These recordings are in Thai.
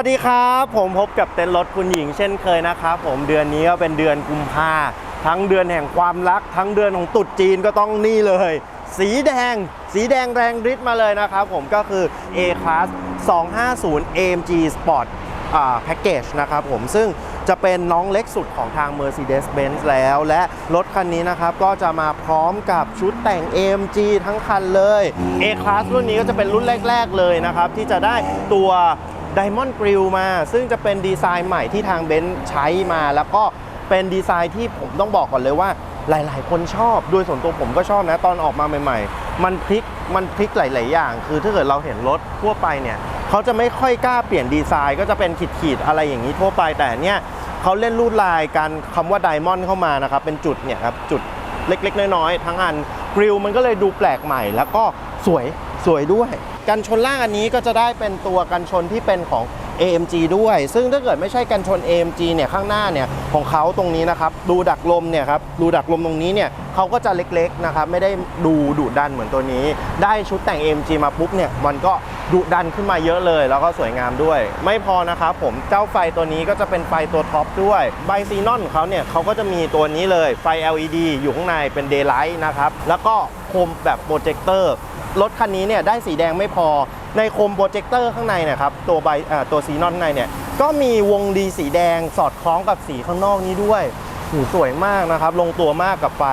วัสดีครับ ผมพบกับเต็นท์รถคุณหญิงเช่นเคยนะครับผมเดือนนี้ก็เป็นเดือนกุมภาทั้งเดือนแห่งความรัก ทั้งเดือนของตรุษจีนก็ต้องนี่เลย สีแดง สีแดงแรงฤทธิ์มาเลยนะครับผมก็คือ A Class 250 AMG Sport อ่าแพ็กเกจนะครับผมซึ่งจะเป็นน้องเล็กสุดของทาง Mercedes-Benz แล้ว และรถคันนี้นะครับ ก็จะมาพร้อมกับชุดแต่ง AMG ทั้งคันเลย A Class รุ่นนี้ก็จะเป็นรุ่นแรก ๆ เลยนะครับ ที่จะได้ตัว Diamond Grill มา ซึ่งจะเป็นดีไซน์ใหม่ที่ทางเบนซ์ใช้มา แล้วก็เป็นดีไซน์ที่ผมต้องบอกก่อนเลยว่า หลาย ๆ คนชอบโดยส่วนตัวผมก็ชอบนะ ตอนออกมาใหม่ ๆ มันพลิกมันพลิกหลาย ๆ อย่าง คือถ้าเกิดเราเห็นรถทั่วไปเนี่ยเขาจะไม่ค่อยกล้าเปลี่ยนดีไซน์ ก็จะเป็นขีด ๆ อะไรอย่างนี้ทั่วไปแต่เนี่ยเขาเล่นรูดลายการคำว่าไดมอนด์เข้ามานะครับเป็นจุดเนี่ยครับจุดเล็ก ๆ น้อย ๆ ทั้งอันกริลมันก็เลยดูแปลกใหม่แล้วก็สวย สวยด้วย กันชนล่างอันนี้ก็จะได้เป็นตัวกันชนที่เป็นของ AMG ด้วย ซึ่งถ้าเกิดไม่ใช่กันชน AMG เนี่ยข้างหน้าเนี่ยของเขาตรงนี้นะครับดูดักลมเนี่ยครับดูดักลมตรงนี้เนี่ยเขาก็จะเล็กๆนะครับไม่ได้ดูดุดันเหมือนตัวนี้ ได้ชุดแต่ง AMG มาปุ๊บเนี่ยมันก็ดุดันขึ้นมาเยอะเลย แล้วก็สวยงามด้วย ไม่พอนะครับผมเจ้าไฟตัวนี้ก็จะเป็นไฟตัวท็อปด้วยไบซีนอนของเขาเนี่ยเขาก็จะมีตัวนี้เลยไฟ LED อยู่ข้างในเป็น Daylight นะครับแล้วก็โคมแบบโปรเจคเตอร์ รถคันนี้เนี่ยได้สีแดงไม่พอ ในโคมโปรเจคเตอร์ข้างในนะครับตัวใบตัวซีนอนข้างในเนี่ยก็มีวงดีสีแดงสอดคล้องกับสีข้างนอกนี้ด้วยหูสวยมากนะครับ ลงตัวมากกับไฟ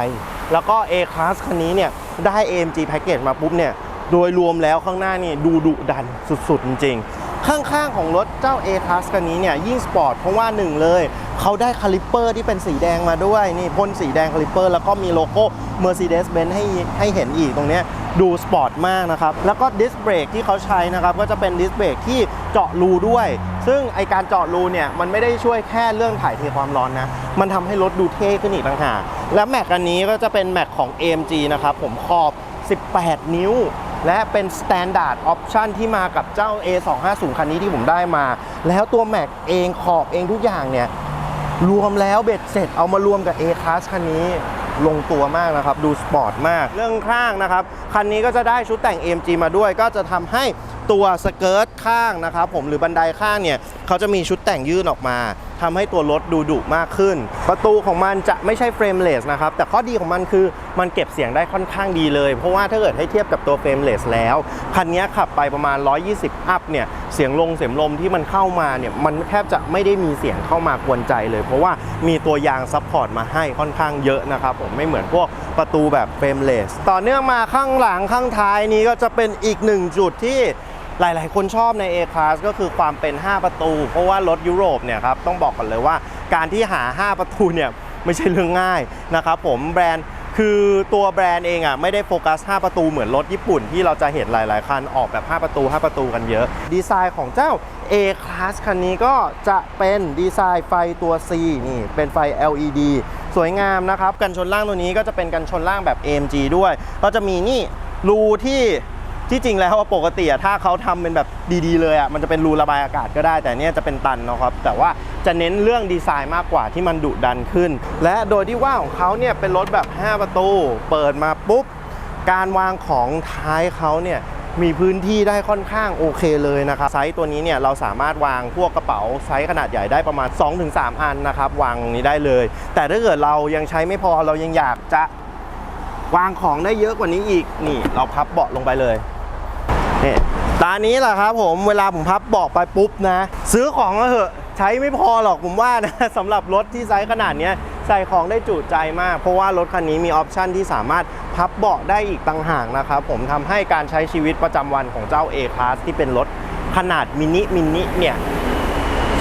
แล้วก็ A Class คันนี้เนี่ยได้ AMG Package มาปุ๊บเนี่ยโดยรวมแล้วข้างหน้านี่ดูดุดันสุดๆ จริงๆ ข้างๆ ของรถเจ้า A Class คันนี้เนี่ยยิ่งสปอร์ตเพราะว่าหนึ่งเลยเขาได้คาลิปเปอร์ที่เป็นสีแดงมาด้วยนี่พ่นสีแดงคาลิปเปอร์แล้วก็มีโลโก้ Mercedes-Benz ให้ให้เห็นอีกตรงเนี้ย ดูสปอร์ตมากนะครับ แล้วก็ดิสเบรกที่เขาใช้นะครับ ก็จะเป็นดิสเบรกที่เจาะรูด้วย ซึ่งไอการเจาะรูเนี่ยมันไม่ได้ช่วยแค่เรื่องถ่ายเทความร้อนนะ มันทำให้รถดูเท่ขึ้นอีกต่างหากและแม็กอันนี้ก็จะเป็นแม็กของ AMG นะครับ ผมขอบ 18 นิ้ว และเป็น Standard Option ที่มากับเจ้า A250 คันนี้ที่ผมได้มา แล้วตัวแม็กเองขอบเองทุกอย่างเนี่ยรวมแล้วเบ็ดเสร็จเอามารวมกับ A Class คันนี้ ลงตัวมากนะครับ ดูสปอร์ตมาก เรื่องข้างนะครับ คันนี้ก็จะได้ชุดแต่ง AMG มาด้วย ก็จะทำให้ตัวสเกิร์ตข้างนะครับผมหรือบันไดข้างเนี่ยเขาจะมีชุดแต่งยื่นออกมาทำให้ตัวรถดูดุมากขึ้น ประตูของมันจะไม่ใช่เฟรมเลสนะครับ แต่ข้อดีของมันคือมันเก็บเสียงได้ค่อนข้างดีเลย เพราะว่าถ้าเกิดให้เทียบกับตัวเฟรมเลสแล้ว คันนี้ขับไปประมาณ 120 อัพเนี่ย เสียงลงเสียงลมที่มันเข้ามาเนี่ย มันแทบจะไม่ได้มีเสียงเข้ามากวนใจเลย เพราะว่ามีตัวยางซัพพอร์ตมาให้ค่อนข้างเยอะนะครับผม ไม่เหมือนพวกประตูแบบเฟรมเลส ต่อเนื่องมาข้างหลังข้างท้ายนี้ก็จะเป็นอีกหนึ่งจุดที่ หลาย ๆ คนชอบใน A Class ก็คือความเป็น 5 ประตู เพราะว่ารถยุโรปเนี่ยครับต้องบอกกันเลยว่า การที่หา 5 ประตูเนี่ยไม่ใช่เรื่องง่ายนะครับผมแบรนด์คือตัวแบรนด์เองอะไม่ได้โฟกัส 5 ประตูเหมือนรถญี่ปุ่นที่เราจะเห็นหลาย ๆ คันออกแบบ 5 ประตู 5 ประตูกันเยอะ ดีไซน์ของเจ้า A Class คันนี้ก็จะเป็นดีไซน์ไฟตัว C นี่เป็นไฟ LED สวยงามนะครับ กันชนล่างตัวนี้ก็จะเป็นกันชนล่างแบบ AMG ด้วย ก็จะมีนี่รูที่ ที่จริงแล้วว่าปกติอะถ้าเขาทำเป็นแบบดีๆ เลยอะมันจะเป็นรูระบายอากาศก็ได้ แต่เนี่ยจะเป็นตันนะครับ แต่ว่าจะเน้นเรื่องดีไซน์มากกว่าที่มันดุดันขึ้น และโดยที่ว่าของเขาเนี่ยเป็นรถแบบ 5 ประตู เปิดมาปุ๊บ การวางของท้ายเขาเนี่ยมีพื้นที่ได้ค่อนข้างโอเคเลยนะครับไซส์ตัวนี้เนี่ยเราสามารถวางพวกกระเป๋าไซส์ขนาดใหญ่ได้ประมาณ 2-3 อันนะครับวางนี้ได้เลย แต่ถ้าเกิดเรายังใช้ไม่พอเรายังอยากจะวางของได้เยอะกว่านี้อีกนี่เราพับเบาะลงไปเลย นี่ตานี้แหละครับผมเวลาผมพับเบาะไปปุ๊บนะ ซื้อของก็เถอะใช้ไม่พอหรอกผมว่านะสำหรับรถที่ไซส์ขนาดนี้ใส่ของได้จุใจมาก เพราะว่ารถคันนี้มีออปชันที่สามารถพับเบาะได้อีกต่างหากนะครับผมทำให้การใช้ชีวิตประจำวันของเจ้า A Class ที่เป็นรถขนาดมินิมินิเนี่ย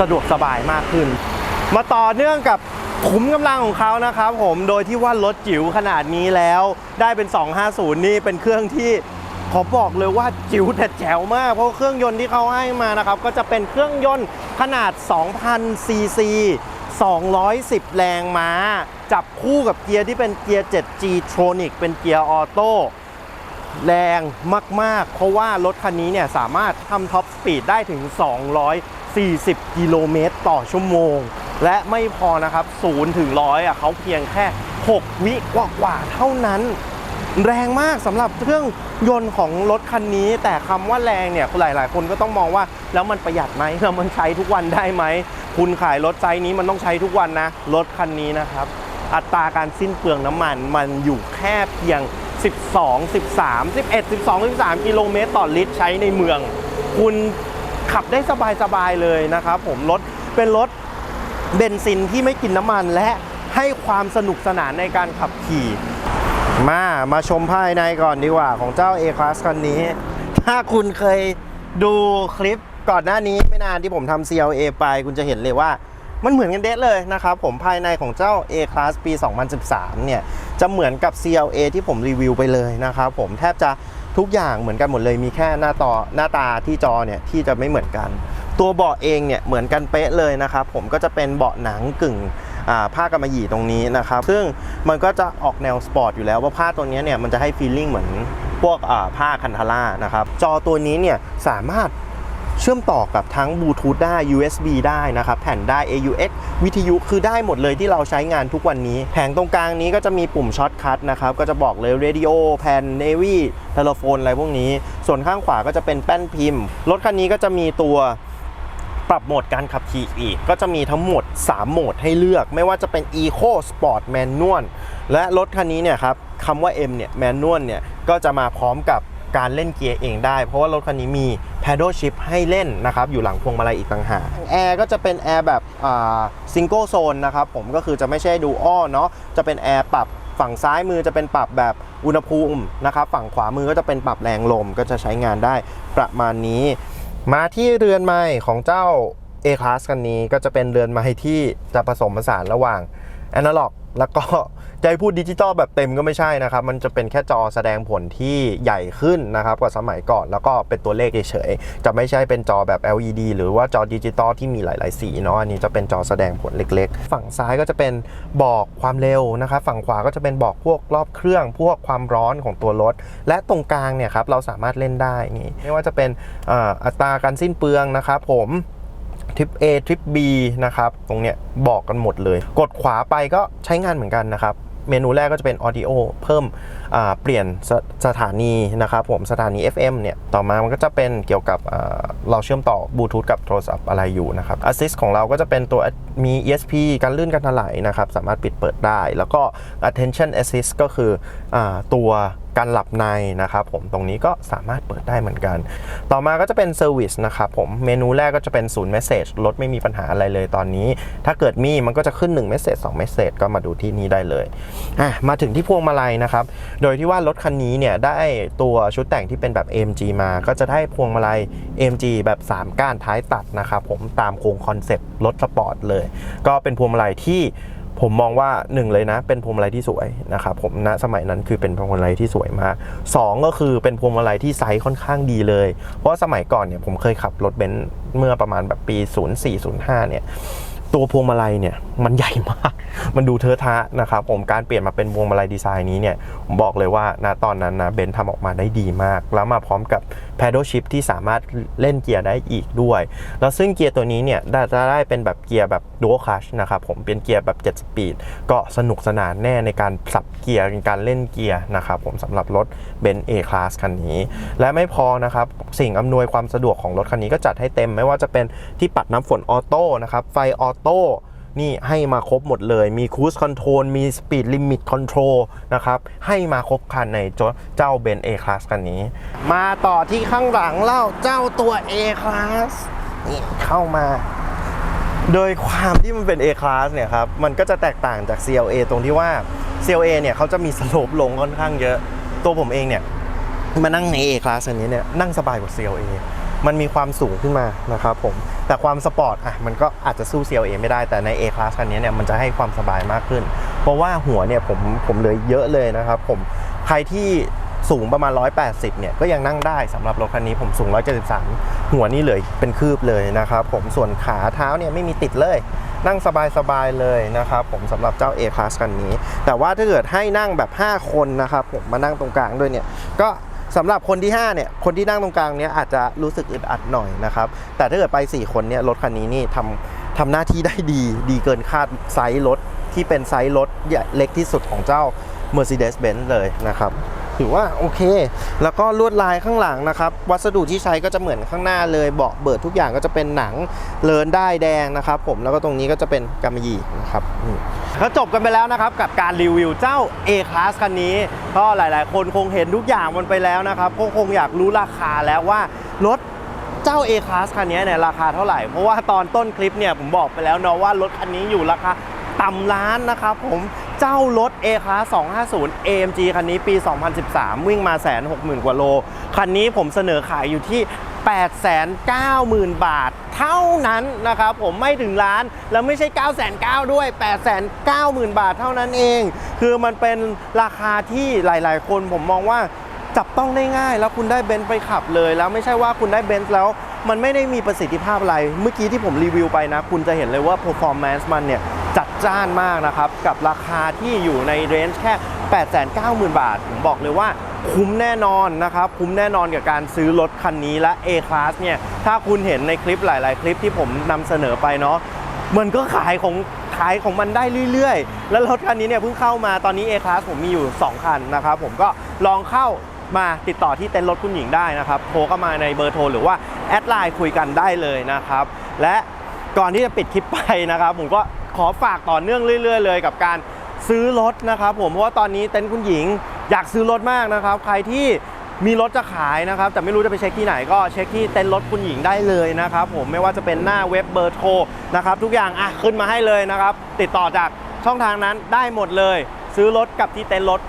สะดวกสบายมากขึ้น มาต่อเนื่องกับขุมกำลังของเขานะครับผมโดยที่ว่ารถจิ๋วขนาดนี้แล้วได้เป็น 250 นี่เป็นเครื่องที่ ขอบอกเลยว่าจิ๋วแต่แจ๋วมาก เพราะเครื่องยนต์ที่เขาให้มานะครับ ก็จะเป็นเครื่องยนต์ขนาด 2,000 ซีซี 210 แรงม้า จับคู่กับเกียร์ที่เป็นเกียร์ 7G Tronic เป็นเกียร์ออโต้แรงมาก ๆ เพราะว่ารถคันนี้เนี่ยสามารถทำท็อปสปีดได้ถึง 240 กิโลเมตรต่อชั่วโมง และไม่พอนะครับ0ถึง100อะเขาเพียงแค่ 6 วิกว่าๆเท่านั้น แรงมากสำหรับเครื่องยนต์ของรถคันนี้ แต่คำว่าแรงเนี่ยหลาย ๆ คนก็ต้องมองว่า แล้วมันประหยัดไหมแล้วมันใช้ทุกวันได้ไหม คุณขายรถไซส์นี้มันต้องใช้ทุกวันนะ รถคันนี้นะครับ อัตราการสิ้นเปลืองน้ำมันมันอยู่แค่เพียง 12 13 11 12 13 กิโลเมตรต่อลิตรใช้ในเมือง คุณขับได้สบาย ๆ เลยนะครับผมรถเป็นรถเบนซินที่ไม่กินน้ำมันและให้ความสนุกสนานในการขับขี่ มามาชมภายในก่อนดีกว่าของเจ้า A-Class คันนี้ ถ้าคุณเคยดูคลิปก่อนหน้านี้ไม่นานที่ผมทำ CLA ไปคุณจะเห็นเลยว่ามันเหมือนกันเด็ดเลยนะครับผมภายในของเจ้า A-Class ปี 2013 เนี่ย จะเหมือนกับ CLA ที่ผมรีวิวไปเลยนะครับผมแทบจะทุกอย่างเหมือนกันหมดเลยมีแค่หน้าต่อหน้าตาที่จอเนี่ยที่จะไม่เหมือนกัน ตัวเบาะเองเนี่ยเหมือนกันเป๊ะเลยนะครับผมก็จะเป็นเบาะหนังกึ่ง ผ้ากำมะหยี่ตรงนี้นะครับ ซึ่งมันก็จะออกแนวสปอร์ตอยู่แล้วว่าผ้าตัวนี้เนี่ยมันจะให้ฟีลลิ่งเหมือนพวกผ้าคันทาร่านะครับ จอตัวนี้เนี่ยสามารถเชื่อมต่อกับทั้งบลูทูธได้ USB ได้นะครับ แผ่นได้ AUX วิทยุคือได้หมดเลยที่เราใช้งานทุกวันนี้ แผงตรงกลางนี้ก็จะมีปุ่มช็อตคัทนะครับ ก็จะบอกเลย Radio แผ่น Navy โทรโฟนอะไรพวกนี้ ส่วนข้างขวาก็จะเป็นแป้นพิมพ์ รถคันนี้ก็จะมีตัว ปรับโหมดการขับขี่อีก ก็จะมีทั้งหมด 3 โหมดให้เลือก ไม่ว่าจะเป็น Eco Sport Manual และรถคันนี้เนี่ยครับคำว่า M เนี่ย Manual เนี่ย ก็จะมาพร้อมกับการเล่นเกียร์เองได้ เพราะว่ารถคันนี้มี Paddle Shift ให้เล่นนะครับ อยู่หลังพวงมาลัยอีกต่างหากแอร์ก็จะเป็นแอร์แบบซิงเกิลโซนนะครับผมก็คือจะไม่ใช่ดูอ้อเนาะจะเป็นแอร์ปรับฝั่งซ้ายมือจะเป็นปรับแบบอุณหภูมินะครับ ฝั่งขวามือก็จะเป็นปรับแรงลมก็จะใช้งานได้ประมาณนี้ มาที่เรือนไม้ของเจ้า A-Class คันนี้ก็จะเป็นเรือนไม้ที่จะผสมผสานระหว่าง a n a l o g แล้วก็จะให้พูดดิจิตอลแบบเต็มก็ไม่ใช่นะครับ มันจะเป็นแค่จอแสดงผลที่ใหญ่ขึ้นนะครับกว่าสมัยก่อน แล้วก็เป็นตัวเลขเฉยๆ จะไม่ใช่เป็นจอแบบ LED หรือว่าจอดิจิตอลที่มีหลาย ๆ สีเนาะ อันนี้จะเป็นจอแสดงผลเล็ก ๆ ฝั่งซ้ายก็จะเป็นบอกความเร็วนะครับ ฝั่งขวาก็จะเป็นบอกพวกรอบเครื่องพวกความร้อนของตัวรถ และตรงกลางเนี่ยครับเราสามารถเล่นได้นี่ ไม่ว่าจะเป็นอัตราการสิ้นเปลืองนะครับผม ทริป A ทริป B นะครับ ตรงเนี้ยบอกกันหมดเลย กดขวาไปก็ใช้งานเหมือนกันนะครับ เมนูแรกก็จะเป็น Audio เพิ่มเปลี่ยนสสถานีนะครับผมสถานี FM เนี่ย ต่อมามันก็จะเป็นเกี่ยวกับเราเชื่อมต่อบลูทูธกับโทรศัพท์อะไรอยู่นะครับ Assist ของเราก็จะเป็นตัวมี ESP การลื่นการถลายนะครับ สามารถปิดเปิดได้ แล้วก็ Attention Assist ก็คืออตัว การหลับในนะครับผมตรงนี้ก็สามารถเปิดได้เหมือนกัน ต่อมาก็จะเป็น Service นะครับผมเมนูแรกก็จะเป็นศูนย์ Message รถไม่มีปัญหาอะไรเลยตอนนี้ ถ้าเกิดมีมันก็จะขึ้น1 Message 2 Message ก็มาดูที่นี้ได้เลยอะมาถึงที่พวงมาลัยนะครับโดยที่ว่ารถคันนี้เนี่ยได้ตัวชุดแต่งที่เป็นแบบ AMG มา ก็จะได้พวงมาลัย AMG แบบ 3 ก้านท้ายตัดนะครับผมตามโครงคอนเซปต์รถสปอร์ตเลย ก็เป็นพวงมาลัยที่ ผมมองว่าหนึ่งเลยนะ เป็นพวงมาลัยที่สวยนะครับผมณสมัยนั้นคือเป็นพวงมาลัยที่สวยมากสองก็คือเป็นพวงมาลัยที่ไซส์ค่อนข้างดีเลย เพราะสมัยก่อนเนี่ยผมเคยขับรถเบนซ์เมื่อประมาณแบบปี 0405เนี่ย ตัวพวงมาลัยเนี่ยมันใหญ่มาก มันดูเทอะทะนะครับผมการเปลี่ยนมาเป็นพวงมาลัยดีไซน์นี้เนี่ยผมบอกเลยว่าณตอนนั้นนะเบนซ์ทำออกมาได้ดีมาก แล้วมาพร้อมกับ paddle shift ที่สามารถเล่นเกียร์ได้อีกด้วย แล้วซึ่งเกียร์ตัวนี้เนี่ยจะได้เป็นแบบเกียร์แบบ dual clutch นะครับผมเป็นเกียร์แบบ7สปีดก็สนุกสนานแน่ในการสับเกียร์ในการเล่นเกียร์นะครับผมสำหรับรถ b e n z A Class คันนี้ และไม่พอนะครับสิ่งอำนวยความสะดวกของรถคันนี้ก็จัดให้เต็มไม่ว่าจะเป็นที่ปัดน้ำฝนออโต้นะครับไฟออโต้นี่ให้มาครบหมดเลย มี Cruise Control มี Speed Limit Control นะครับ ให้มาครบคันในเจ้า b e n z A Class คันนี้ มาต่อที่ข้างหลังเล่าเจ้าตัว A Class นี่เข้ามา โดยความที่มันเป็น A Class เนี่ยครับ มันก็จะแตกต่างจาก CLA ตรงที่ว่า CLA เนี่ยเขาจะมีสโลปลงค่อนข้างเยอะ ตัวผมเองเนี่ยมานั่งใน A Class อันนี้เนี่ยนั่งสบายกว่า CLA มันมีความสูงขึ้นมานะครับผม แต่ความสปอร์ตอะมันก็อาจจะสู้ CLA ไม่ได้แต่ใน A Class คันนี้เนี่ยมันจะให้ความสบายมากขึ้น เพราะว่าหัวเนี่ยผมผมเลยเยอะเลยนะครับผมใครที่สูงประมาณ 180 เนี่ยก็ยังนั่งได้สำหรับรถคันนี้ผมสูง 173 หัวนี่เลยเป็นคืบเลยนะครับผมส่วนขาเท้าเนี่ยไม่มีติดเลย นั่งสบายๆเลยนะครับผมสำหรับเจ้า A Class คันนี้ แต่ว่าถ้าเกิดให้นั่งแบบ 5 คนนะครับผมมานั่งตรงกลางด้วยเนี่ยก็ สำหรับคนที่5เนี่ยคนที่นั่งตรงกลางเนี่ยอาจจะรู้สึกอึดอัดหน่อยนะครับแต่ถ้าเกิดไป 4 คนเนี่ยรถคันนี้นี่ทำทำหน้าที่ได้ดี ดีเกินคาดไซส์รถที่เป็นไซส์รถเล็กที่สุดของเจ้า Mercedes-Benz เลยนะครับ ถือว่าโอเค แล้วก็ลวดลายข้างหลังนะครับ วัสดุที่ใช้ก็จะเหมือนข้างหน้าเลยเบาะเบิดทุกอย่างก็จะเป็นหนังเลินได้แดงนะครับ ผมแล้วก็ตรงนี้ก็จะเป็นกำมะหยี่นะครับก็จบกันไปแล้วนะครับกับการรีวิวเจ้า A-Class คันนี้ ก็หลาย ๆ คนคงเห็นทุกอย่างมันไปแล้วนะครับก็คงอยากรู้ราคาแล้วว่ารถเจ้า A-Class คันนี้เนี่ยราคาเท่าไหร่ เพราะว่าตอนต้นคลิปเนี่ยผมบอกไปแล้วเนาะว่ารถคันนี้อยู่ราคาต่ำล้านนะครับผม เจ้ารถ A-Class 250 AMG คันนี้ปี 2013 วิ่งมาแสนหกหมื่นกว่าโล คันนี้ผมเสนอขายอยู่ที่ 890,000 บาทเท่านั้นนะครับ ผมไม่ถึงล้าน แล้วไม่ใช่ 9,900ด้วย 890,000 บาทเท่านั้นเอง คือมันเป็นราคาที่หลาย ๆ คนผมมองว่าจับต้องได้ง่ายแล้วคุณได้เบนซ์ไปขับเลย แล้วไม่ใช่ว่าคุณได้เบนซ์แล้วมันไม่ได้มีประสิทธิภาพอะไร เมื่อกี้ที่ผมรีวิวไปนะ คุณจะเห็นเลยว่า performance มันเนี่ย จัดจ้านมากนะครับ กับราคาที่อยู่ในเรนจ์แค่ 890,000 บาท ผมบอกเลยว่าคุ้มแน่นอนนะครับ คุ้มแน่นอนกับการซื้อรถคันนี้และ A-Class เนี่ย ถ้าคุณเห็นในคลิปหลาย ๆ คลิปที่ผมนำเสนอไปเนาะมันก็ขายของขายของมันได้เรื่อย ๆ แล้วรถคันนี้เนี่ยเพิ่งเข้ามาตอนนี้ A-Class ผมมีอยู่ 2 คันนะครับผมก็ลองเข้ามาติดต่อที่เต็นท์รถคุณหญิงได้นะครับ โทรเข้ามาในเบอร์โทรหรือว่าแอดไลน์คุยกันได้เลยนะครับ และก่อนที่จะปิดคลิปไปนะครับ ผมก็ ขอฝากต่อเนื่องเรื่อย ๆ เลยกับการซื้อรถนะครับผมเพราะว่าตอนนี้เต็นท์คุณหญิงอยากซื้อรถมากนะครับ ใครที่มีรถจะขายนะครับ แต่ไม่รู้จะไปเช็คที่ไหนก็เช็คที่เต็นท์รถคุณหญิงได้เลยนะครับผมไม่ว่าจะเป็นหน้าเว็บเบอร์โทรนะครับทุกอย่างอะขึ้นมาให้เลยนะครับ ติดต่อจากช่องทางนั้นได้หมดเลย ซื้อรถกับที่เต็นท์รถ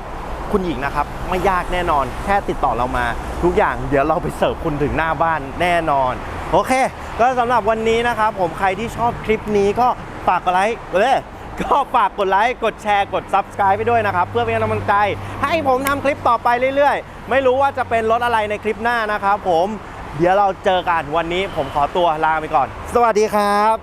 คุณหญิงนะครับไม่ยากแน่นอน แค่ติดต่อเรามา ทุกอย่างเดี๋ยวเราไปเสิร์ฟคุณถึงหน้าบ้านแน่นอน โอเค ก็สำหรับวันนี้นะครับผมใครที่ชอบคลิปนี้ก็ ฝากกดไลค์เลยก็ฝากกดไลค์ กดแชร์ กด Subscribe ไปด้วยนะครับ เพื่อเป็นกำลังใจ ให้ผมทำคลิปต่อไปเรื่อยๆ ไม่รู้ว่าจะเป็นรถอะไรในคลิปหน้านะครับผม เดี๋ยวเราเจอกันวันนี้ผมขอตัวลาไปก่อน สวัสดีครับ